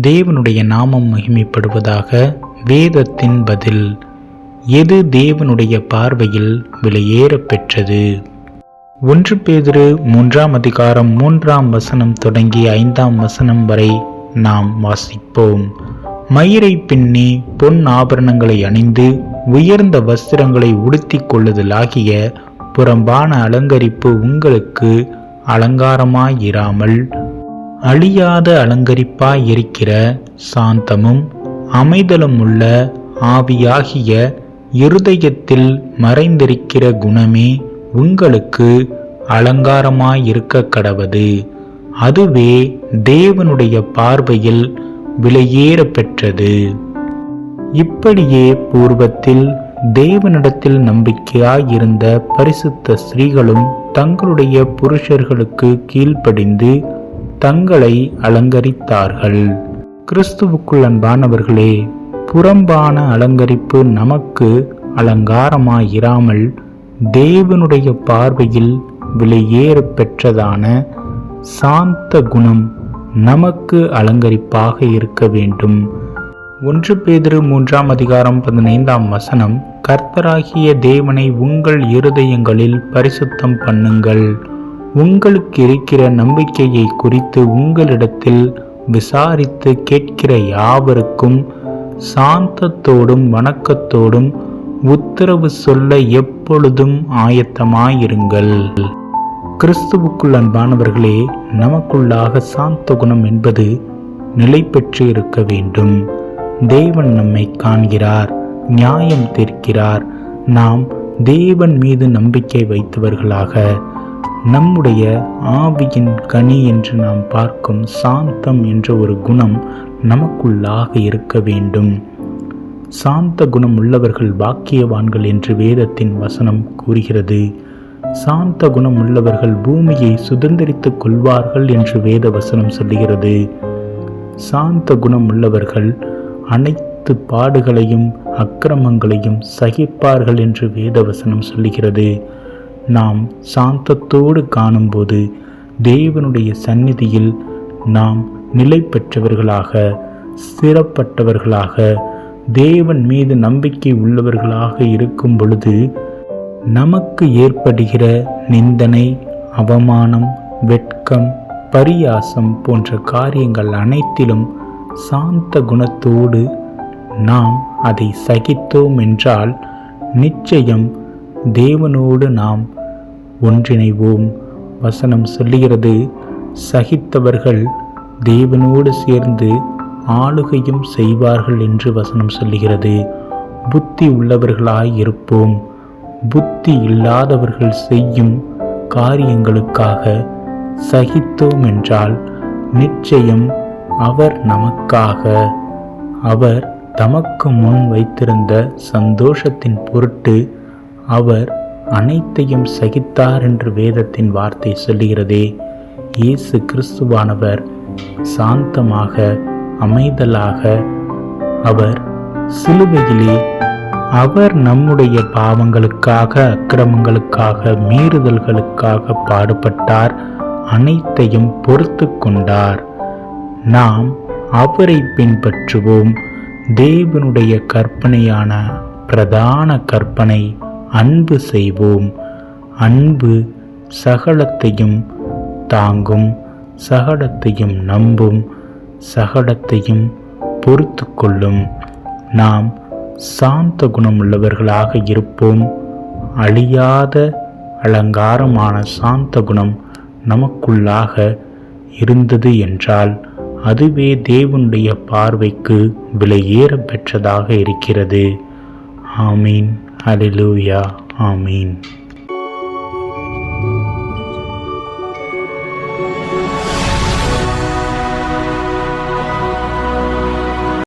தேவனுடைய நாமம் மகிமைப்படுவதாக வேதத்தின் பதில். எது தேவனுடைய பார்வையில் விலையேற பெற்றது? ஒன்று பேதிரு மூன்றாம் அதிகாரம் மூன்றாம் வசனம் தொடங்கி ஐந்தாம் வசனம் வரை நாம் வாசிப்போம். மயிரை பின்னி பொன் ஆபரணங்களை அணிந்து உயர்ந்த வஸ்திரங்களை உடுத்திக் கொள்ளுதலாகிய புறம்பான அலங்கரிப்பு உங்களுக்கு அலங்காரமாயிராமல் அழியாத அலங்கரிப்பாய் இருக்கிற சாந்தமும் அமைதலும் உள்ள ஆவியாகிய இருதயத்தில் மறைந்திருக்கிற குணமே உங்களுக்கு அலங்காரமாயிருக்க கடவது அதுவே தேவனுடைய பார்வையில் விலையேற பெற்றது இப்படியே பூர்வத்தில் தேவனிடத்தில் நம்பிக்கையாயிருந்த பரிசுத்த ஸ்திரீகளும் தங்களுடைய புருஷர்களுக்கு கீழ்ப்படிந்து தங்களை அலங்கரித்தார்கள். கிறிஸ்துவுக்குள் அன்பானவர்களே புறம்பான அலங்கரிப்பு நமக்கு அலங்காரமாயிராமல் தேவனுடைய பார்வையில் விலையேற பெற்றதான சாந்த குணம் நமக்கு அலங்கரிப்பாக இருக்க வேண்டும். ஒன்று பேதிரு மூன்றாம் அதிகாரம் பதினைந்தாம் வசனம் கர்த்தராகிய தேவனை உங்கள் இருதயங்களில் பரிசுத்தம் பண்ணுங்கள். உங்களுக்கு இருக்கிற நம்பிக்கையை குறித்து உங்களிடத்தில் விசாரித்து கேட்கிற யாவருக்கும் சாந்தத்தோடும் வணக்கத்தோடும் உத்தரவு சொல்ல எப்பொழுதும் ஆயத்தமாயிருங்கள். கிறிஸ்துவுக்குள் அன்பானவர்களே நமக்குள்ளாக சாந்த குணம் என்பது நிலை பெற்று இருக்க வேண்டும். தேவன் நம்மை காண்கிறார் நியாயம் தீர்க்கிறார். நாம் தேவன் மீது நம்பிக்கை வைத்தவர்களாக நம்முடைய ஆவியின் கனி என்று நாம் பார்க்கும் சாந்தம் என்ற ஒரு குணம் நமக்குள்ளாக இருக்க வேண்டும். சாந்த குணம் உள்ளவர்கள் பாக்கியவான்கள் என்று வேதத்தின் வசனம் கூறுகிறது. சாந்த குணம் உள்ளவர்கள் பூமியை சுதந்திரித்துக் கொள்வார்கள் என்று வேத வசனம் சொல்லுகிறது. சாந்த குணம் உள்ளவர்கள் அனைத்து பாடுகளையும் அக்கிரமங்களையும் சகிப்பார்கள் என்று வேத வசனம் சொல்லுகிறது. நாம் சாந்தத்தோடு காணும்போது தேவனுடைய சந்நிதியில் நாம் நிலை பெற்றவர்களாக ஸ்திரப்பட்டவர்களாக தேவன் மீது நம்பிக்கை உள்ளவர்களாக இருக்கும் பொழுது நமக்கு ஏற்படுகிற நிந்தனை அவமானம் வெட்கம் பரியாசம் போன்ற காரியங்கள் அனைத்திலும் சாந்த குணத்தோடு நாம் அதை சகித்தோம் என்றால் நிச்சயம் தேவனோடு நாம் ஒன்றிணைவோம். வசனம் சொல்லுகிறது சகித்தவர்கள் தேவனோடு சேர்ந்து ஆளுகையும் செய்வார்கள் என்று வசனம் சொல்லுகிறது. புத்தி உள்ளவர்களாய் இருப்போம். புத்தி இல்லாதவர்கள் செய்யும் காரியங்களுக்காக சகித்தோம் என்றால் நிச்சயம் அவர் நமக்காக. அவர் தமக்கு முன் வைத்திருந்த சந்தோஷத்தின் பொருட்டு அவர் அனைத்தையும் சகித்தார் என்று வேதத்தின் வார்த்தை சொல்லுகிறதே. இயேசு கிறிஸ்துவானவர் சாந்தமாக அமைதலாக அவர் சிலுவையிலே அவர் நம்முடைய பாவங்களுக்காக அக்கிரமங்களுக்காக மீறுதல்களுக்காக பாடுபட்டார். அனைத்தையும் பொறுத்து கொண்டார். நாம் அவரை பின்பற்றுவோம். தேவனுடைய கற்பனையான பிரதான கற்பனை அன்பு செய்வோம். அன்பு சகலத்தையும் தாங்கும் சகலத்தையும் நம்பும் சகலத்தையும் பொறுத்து கொள்ளும் நாம் சாந்த குணமுள்ளவர்களாக இருப்போம். அழியாத அலங்காரமான சாந்த குணம் நமக்குள்ளாக இருந்தது என்றால் அதுவே தேவனுடைய பார்வைக்கு விலையேற பெற்றதாக இருக்கிறது. ஆமீன். அலிலூயா ஆமீன்